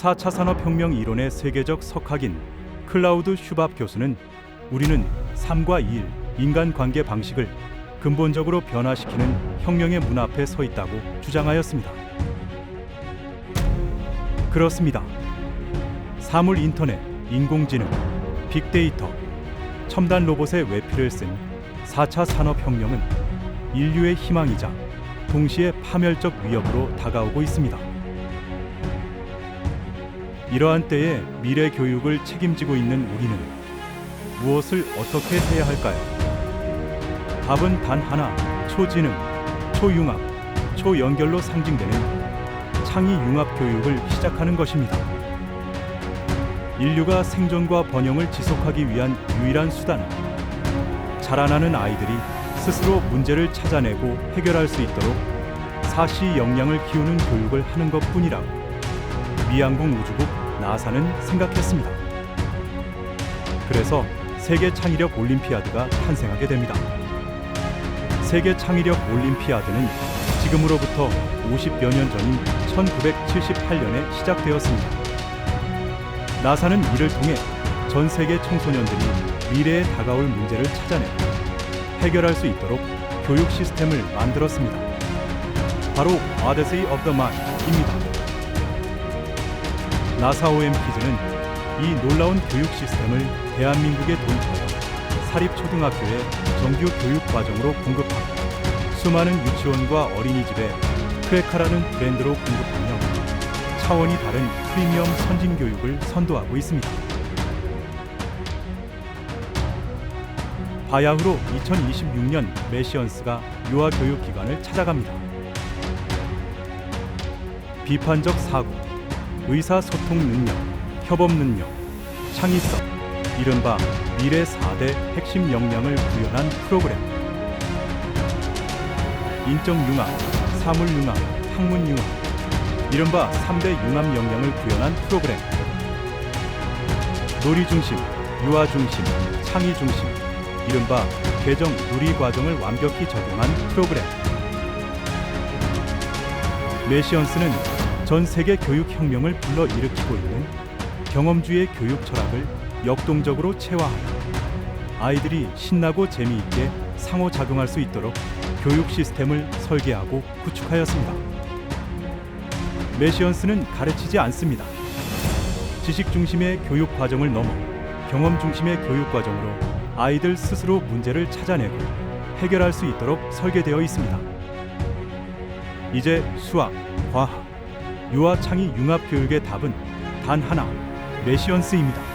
사차 산업혁명 이론의 세계적 석학인 클라우드 슈밥 교수는 우리는 3과 2일 인간관계 방식을 근본적으로 변화시키는 혁명의 문 앞에 서 있다고 주장하였습니다. 그렇습니다. 사물 인터넷, 인공지능, 빅데이터, 첨단 로봇의 외피를 쓴 4차 산업혁명은 인류의 희망이자 동시에 파멸적 위협으로 다가오고 있습니다. 이러한 때에 미래 교육을 책임지고 있는 우리는 무엇을 어떻게 해야 할까요? 답은 단 하나, 초지능, 초융합, 초연결로 상징되는 창의 융합 교육을 시작하는 것입니다. 인류가 생존과 번영을 지속하기 위한 유일한 수단은 자라나는 아이들이 스스로 문제를 찾아내고 해결할 수 있도록 사시 역량을 키우는 교육을 하는 것 뿐이라고 미항공 우주국 나사는 생각했습니다. 그래서 세계 창의력 올림피아드가 탄생하게 됩니다. 세계 창의력 올림피아드는 지금으로부터 50여 년 전인 1978년에 시작되었습니다. 나사는 이를 통해 전 세계 청소년들이 미래에 다가올 문제를 찾아내고 해결할 수 있도록 교육 시스템을 만들었습니다. 바로 Odyssey of the Mind입니다. 나사 OMP즈는 이 놀라운 교육 시스템을 대한민국에 도입하여 사립초등학교의 정규 교육 과정으로 공급하고 수많은 유치원과 어린이집에 크레카라는 브랜드로 공급하며 차원이 다른 프리미엄 선진 교육을 선도하고 있습니다. 바야흐로 2026년 메시언스가 유아 교육 기관을 찾아갑니다. 비판적 사고, 의사소통 능력, 협업 능력, 창의성, 이른바 미래 4대 핵심 역량을 구현한 프로그램. 인적 융합, 사물 융합, 학문 융합, 이른바 3대 융합 역량을 구현한 프로그램. 놀이 중심, 유아 중심, 창의 중심, 이른바 개정 누리 과정을 완벽히 적용한 프로그램. 메시언스는 전 세계 교육 혁명을 불러일으키고 있는 경험주의 교육 철학을 역동적으로 체화하여 아이들이 신나고 재미있게 상호작용할 수 있도록 교육 시스템을 설계하고 구축하였습니다. 메시언스는 가르치지 않습니다. 지식 중심의 교육 과정을 넘어 경험 중심의 교육 과정으로 아이들 스스로 문제를 찾아내고 해결할 수 있도록 설계되어 있습니다. 이제 수학, 과학, 유아 창의 융합 교육의 답은 단 하나, 메시언스입니다.